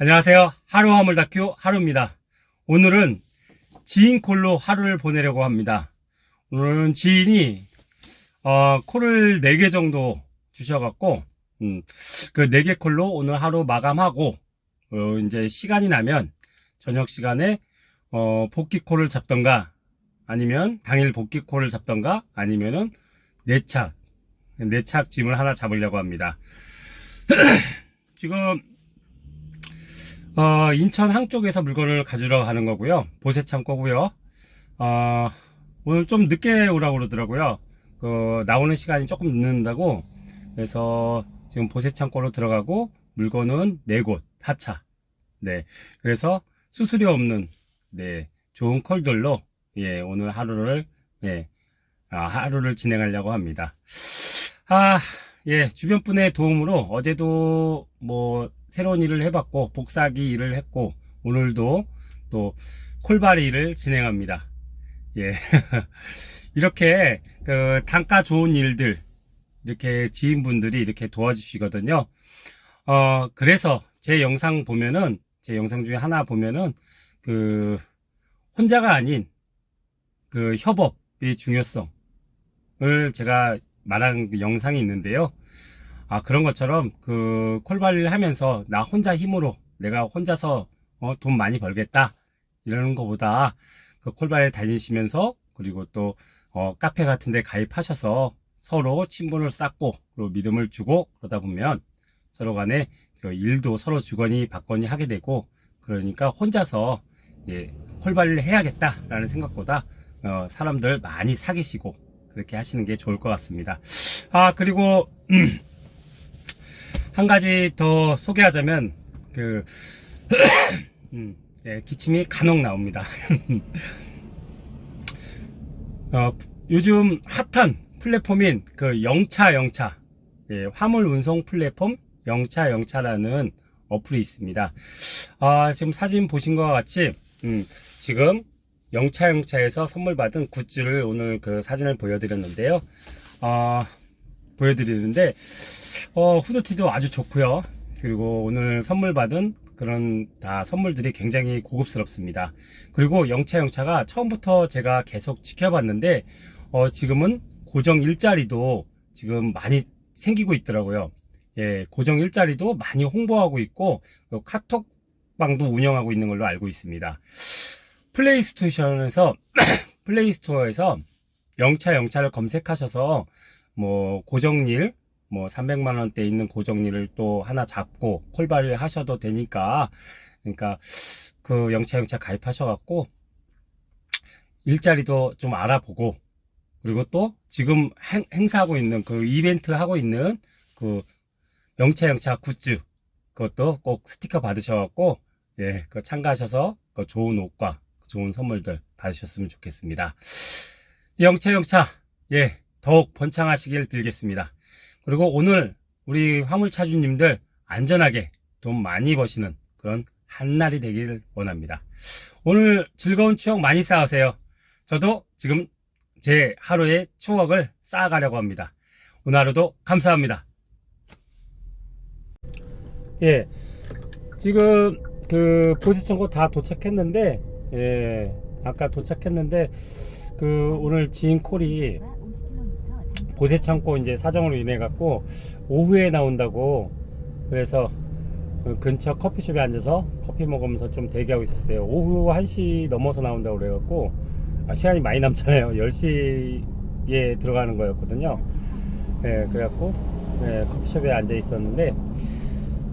안녕하세요. 하루 화물 다큐 하루입니다. 오늘은 지인 콜로 하루를 보내려고 합니다. 오늘은 지인이 어, 콜을 4개 정도 주셔갖고 음, 그 4개 콜로 오늘 하루 마감하고 어, 이제 시간이 나면 저녁 시간에 어, 복귀 콜을 잡던가 아니면 당일 복귀 콜을 잡던가 아니면은 내착 내착 짐을 하나 잡으려고 합니다. 지금 어, 인천 항 쪽에서 물건을 가지러 가는 거고요. 보세창 거고요. 어, 오늘 좀 늦게 오라고 그러더라고요. 그, 나오는 시간이 조금 늦는다고. 그래서 지금 보세창고로 들어가고 물건은 네 곳, 하차. 네. 그래서 수수료 없는, 네. 좋은 컬들로, 예, 오늘 하루를, 예, 아, 하루를 진행하려고 합니다. 아, 예, 주변 분의 도움으로 어제도 뭐 새로운 일을 해봤고 복사기 일을 했고 오늘도 또 콜바리 일을 진행합니다. 예, 이렇게 그 단가 좋은 일들 이렇게 지인분들이 이렇게 도와주시거든요. 어, 그래서 제 영상 보면은 제 영상 중에 하나 보면은 그 혼자가 아닌 그 협업의 중요성을 제가 말한 그 영상이 있는데요. 아, 그런 것처럼 그 콜발리를 하면서 나 혼자 힘으로 내가 혼자서 어, 돈 많이 벌겠다. 이러는 것보다 그 콜발리 다니시면서 그리고 또 어, 카페 같은 데 가입하셔서 서로 친분을 쌓고 그리고 믿음을 주고 그러다 보면 서로 간에 그 일도 서로 주거니 받거니 하게 되고 그러니까 혼자서 예, 콜발리를 해야겠다라는 생각보다 어, 사람들 많이 사귀시고 그렇게 하시는 게 좋을 것 같습니다. 아 그리고 음, 한 가지 더 소개하자면 그 음, 예, 기침이 간혹 나옵니다. 어, 요즘 핫한 플랫폼인 그 영차 영차 예, 화물 운송 플랫폼 영차 영차라는 어플이 있습니다. 아, 지금 사진 보신 것과 같이 음, 지금 영차 영차에서 선물 받은 굿즈를 오늘 그 사진을 보여드렸는데요. 아, 보여드리는데 어, 후드티도 아주 좋고요. 그리고 오늘 선물 받은 그런 다 선물들이 굉장히 고급스럽습니다. 그리고 영차 영차가 처음부터 제가 계속 지켜봤는데 어, 지금은 고정 일자리도 지금 많이 생기고 있더라고요. 예, 고정 일자리도 많이 홍보하고 있고 카톡방도 운영하고 있는 걸로 알고 있습니다. 플레이스토어에서 플레이스토어에서 영차 영차를 검색하셔서 뭐 고정일 뭐 300만 원대 있는 고정일을 또 하나 잡고 콜바를 하셔도 되니까. 그러니까 그 영차 영차 가입하셔 갖고 일자리도 좀 알아보고 그리고 또 지금 행, 행사하고 있는 그 이벤트 하고 있는 그 영차 영차 굿즈 그것도 꼭 스티커 받으셔 갖고 예, 그 참가하셔서 그 좋은 옷과 좋은 선물들 받으셨으면 좋겠습니다. 영차 영차 예, 더욱 번창하시길 빌겠습니다. 그리고 오늘 우리 화물차주님들 안전하게 돈 많이 버시는 그런 한날이 되길 원합니다. 오늘 즐거운 추억 많이 쌓으세요. 저도 지금 제 하루의 추억을 쌓아가려고 합니다. 오늘 하루도 감사합니다. 예, 지금 그 보시청고 다 도착했는데, 예, 아까 도착했는데, 그 오늘 지인 콜이 보세 창고 이제 사정으로 인해 갖고 오후에 나온다고 그래서 그 근처 커피숍에 앉아서 커피 먹으면서 좀 대기하고 있었어요. 오후 1시 넘어서 나온다고 그래 갖고 아, 시간이 많이 남잖아요. 10시에 들어가는 거였거든요. 네, 그래 갖고 네, 커피숍에 앉아 있었는데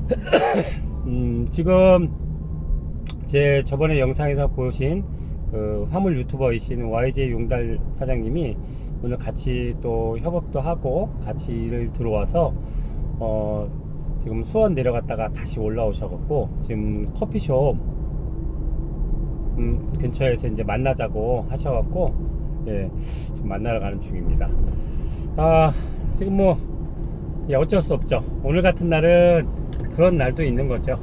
음, 지금 제 저번에 영상에서 보신 그 화물 유튜버이신 YJ 용달 사장님이 오늘 같이 또 협업도 하고 같이 일을 들어와서 어 지금 수원 내려갔다가 다시 올라오셔갖고 지금 커피숍 음 근처에서 이제 만나자고 하셔갖고 예 지금 만나러 가는 중입니다. 아 지금 뭐 예, 어쩔 수 없죠. 오늘 같은 날은 그런 날도 있는 거죠.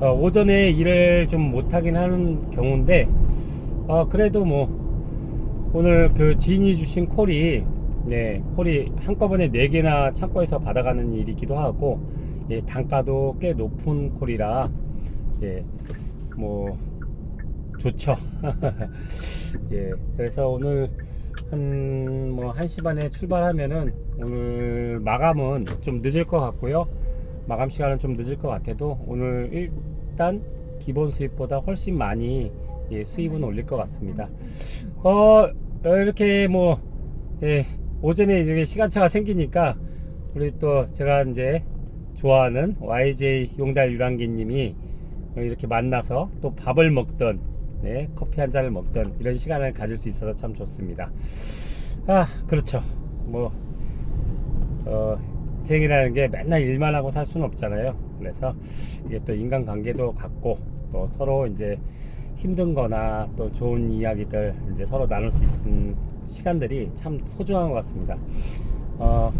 어, 오전에 일을 좀 못하긴 하는 경우인데 어, 그래도 뭐 오늘 그 지인이 주신 콜이 네 콜이 한꺼번에 4개나 창고에서 받아가는 일이기도 하고 예, 단가도 꽤 높은 콜이라 예, 뭐 좋죠. 예, 그래서 오늘 한뭐 1시 반에 출발하면은 오늘 마감은 좀 늦을 것 같고요. 마감 시간은 좀 늦을 것 같아도 오늘 일단 기본 수입보다 훨씬 많이 예, 수입은 올릴 것 같습니다. 어 이렇게 뭐 예, 오전에 이렇게 시간차가 생기니까 우리 또 제가 이제 좋아하는 YJ 용달 유랑기님이 이렇게 만나서 또 밥을 먹던 네, 커피 한 잔을 먹던 이런 시간을 가질 수 있어서 참 좋습니다. 아 그렇죠. 뭐 어, 인생이라는 게 맨날 일만 하고 살 수는 없잖아요. 그래서 이게 또 인간관계도 갖고 또 서로 이제 힘든거나 또 좋은 이야기들 이제 서로 나눌 수 있는 시간들이 참 소중한 것 같습니다. 어,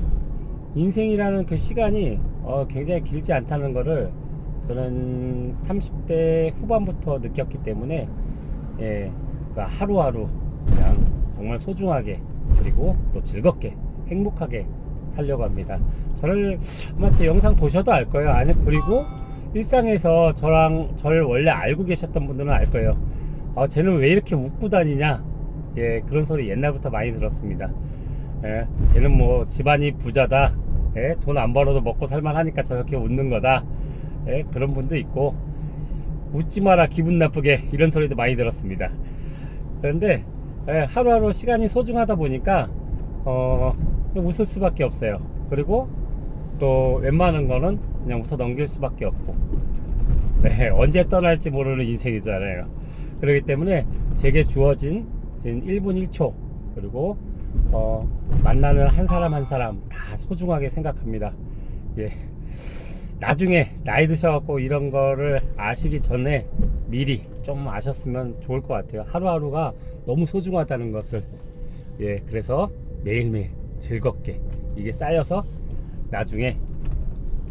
인생이라는 그 시간이 어, 굉장히 길지 않다는 거를 저는 30대 후반부터 느꼈기 때문에 예, 그러니까 하루하루 그냥 정말 소중하게 그리고 또 즐겁게 행복하게 살려고 합니다. 저를 아마 제 영상 보셔도 알 거예요. 아니 그리고 일상에서 저랑 저를 원래 알고 계셨던 분들은 알 거예요. 아, 쟤는 왜 이렇게 웃고 다니냐? 예, 그런 소리 옛날부터 많이 들었습니다. 예, 쟤는 뭐 집안이 부자다. 예, 돈 안 벌어도 먹고 살만하니까 저렇게 웃는 거다. 예, 그런 분도 있고 웃지 마라 기분 나쁘게 이런 소리도 많이 들었습니다. 그런데 예, 하루하루 시간이 소중하다 보니까 어, 웃을 수밖에 없어요. 그리고 또 웬만한 거는 그냥 웃어 넘길 수밖에 없고 네, 언제 떠날지 모르는 인생이잖아요. 그렇기 때문에 제게 주어진 지금 1분 1초 그리고 어, 만나는 한 사람 한 사람 다 소중하게 생각합니다. 예. 나중에 나이 드셔갖고 이런 거를 아시기 전에 미리 좀 아셨으면 좋을 것 같아요. 하루하루가 너무 소중하다는 것을. 예, 그래서 매일매일 즐겁게 이게 쌓여서 나중에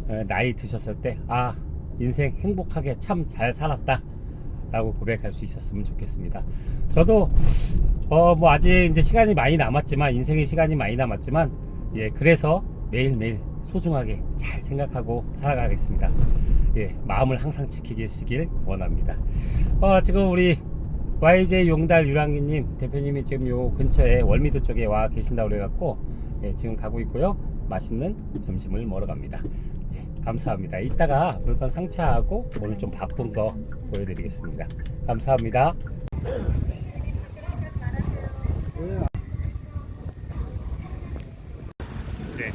어, 나이 드셨을 때, 아, 인생 행복하게 참 잘 살았다. 라고 고백할 수 있었으면 좋겠습니다. 저도, 어, 뭐 아직 이제 시간이 많이 남았지만, 인생의 시간이 많이 남았지만, 예, 그래서 매일매일 소중하게 잘 생각하고 살아가겠습니다. 예, 마음을 항상 지키시길 원합니다. 어, 지금 우리 YJ 용달 유랑기님 대표님이 지금 요 근처에 월미도 쪽에 와 계신다고 그래갖고 예, 지금 가고 있고요. 맛있는 점심을 먹으러 갑니다. 예, 감사합니다. 이따가 물건 상차하고 오늘 좀 바쁜 거 보여드리겠습니다. 감사합니다. 네,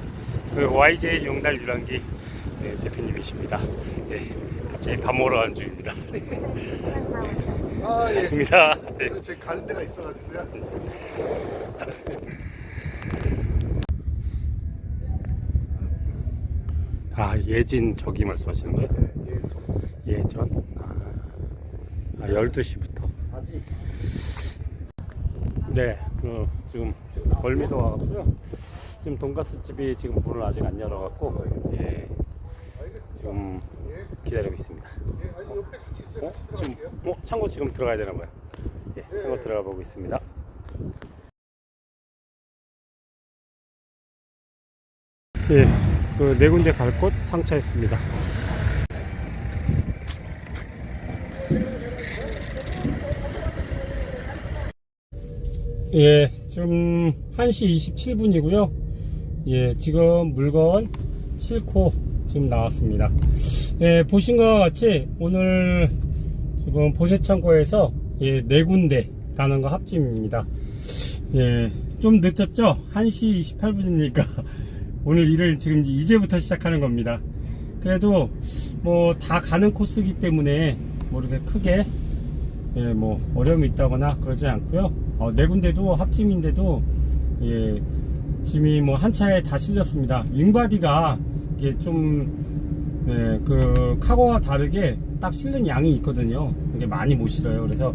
그 YJ 용달 유랑기 네, 대표님이십니다. 네, 같이 밥 먹으러 가는 중입니다. 아, 예. 맞습니다. 네. 제가 가는 데가 있어가지고요. 아 예진 저기 말씀하시는 거예요? 예, 예. 예전 아, 아 12시부터 아직 네 그, 지금 벌미도 와가지고요 지금 돈가스 집이 지금 문을 아직 안 열어갖고 예 지금 예, 기다리고 있습니다 예. 어? 지금. 어? 창고 지금 들어가야 되나 봐요 예 창고 들어가 보고 있습니다 예, 그 네 군데 갈 곳 상차했습니다. 예, 지금 1시 27분이고요. 예, 지금 물건 싣고 지금 나왔습니다. 예, 보신 것 같이 오늘 지금 보세창고에서 예, 네 군데 가는 거 합집입니다. 예, 좀 늦었죠? 1시 28분이니까 오늘 일을 지금 이제부터 시작하는 겁니다. 그래도 뭐 다 가는 코스이기 때문에 뭐 이렇게 크게 예, 뭐 어려움이 있다거나 그러지 않고요. 어, 네 군데도 합짐인데도 예, 짐이 뭐 한 차에 다 실렸습니다. 윙바디가 이게 좀 네, 그 카고와 다르게 딱 실는 양이 있거든요. 이게 많이 못 실어요. 그래서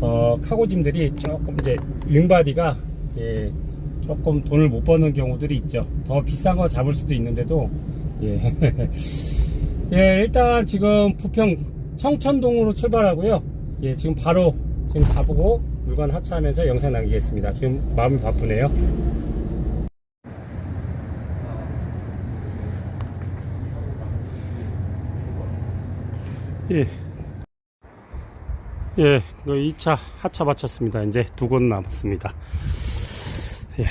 어, 카고 짐들이 조금 이제 윙바디가 예, 조금 돈을 못 버는 경우들이 있죠. 더 비싼 거 잡을 수도 있는데도 예. 예, 일단 지금 부평 청천동으로 출발하고요. 예, 지금 바로 지금 가보고 물건 하차하면서 영상 남기겠습니다. 지금 마음이 바쁘네요. 예, 예, 그 2차 하차 마쳤습니다. 이제 두 곳 남았습니다. 예.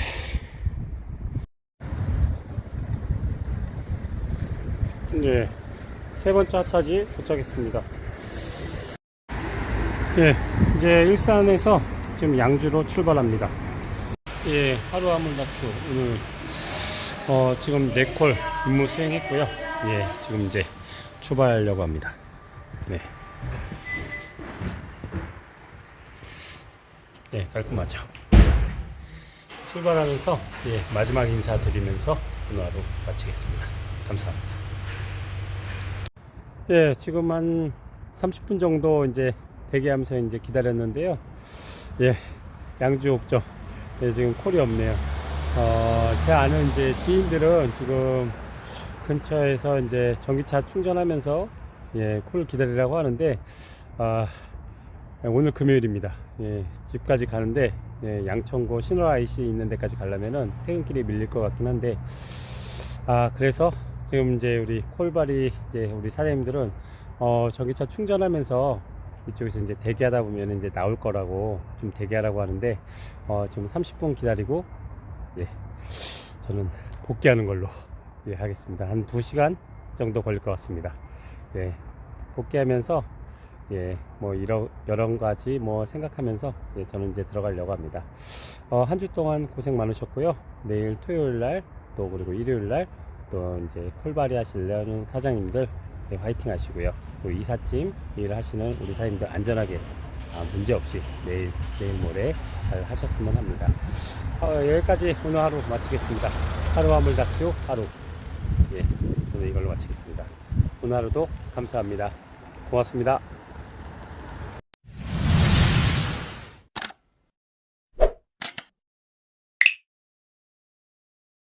예, 세 번째 하차지 도착했습니다. 예, 이제 일산에서 지금 양주로 출발합니다. 예, 하루 한물 다큐 오늘 어, 지금 네콜 임무 수행했고요. 예, 지금 이제 출발하려고 합니다. 네. 네, 깔끔하죠. 출발하면서 예, 마지막 인사 드리면서 오늘 하루 마치겠습니다. 감사합니다. 예, 지금 한 30분 정도 이제 대기하면서 이제 기다렸는데요. 예, 양주 옥점. 예, 지금 콜이 없네요. 어, 제 아는 이제 지인들은 지금 근처에서 이제 전기차 충전하면서 예, 콜 기다리라고 하는데 아, 오늘 금요일입니다. 예, 집까지 가는데 예, 양천구 신월 IC 있는 데까지 가려면은 퇴근길이 밀릴 것 같긴 한데 아 그래서 지금 이제 우리 콜바리 이제 우리 사장님들은 어, 전기차 충전하면서 이쪽에서 이제 대기하다 보면 이제 나올 거라고 좀 대기하라고 하는데 어, 지금 30분 기다리고 예, 저는 복귀하는 걸로 예, 하겠습니다. 한 2시간 정도 걸릴 것 같습니다. 예, 복귀하면서 예, 뭐 이러, 여러 가지 뭐 생각하면서 예, 저는 이제 들어가려고 합니다. 어, 한 주 동안 고생 많으셨고요. 내일 토요일 날 또 그리고 일요일 날 또 이제 콜바리 하시려는 사장님들 예, 화이팅 하시고요. 또 이삿짐 일 하시는 우리 사장님들 안전하게 아, 문제 없이 내일 내일 모레 잘 하셨으면 합니다. 어, 여기까지 오늘 하루 마치겠습니다. 하루 화물 다큐 하루 예, 오늘 이걸로 마치겠습니다. 오늘 하루도 감사합니다. 고맙습니다.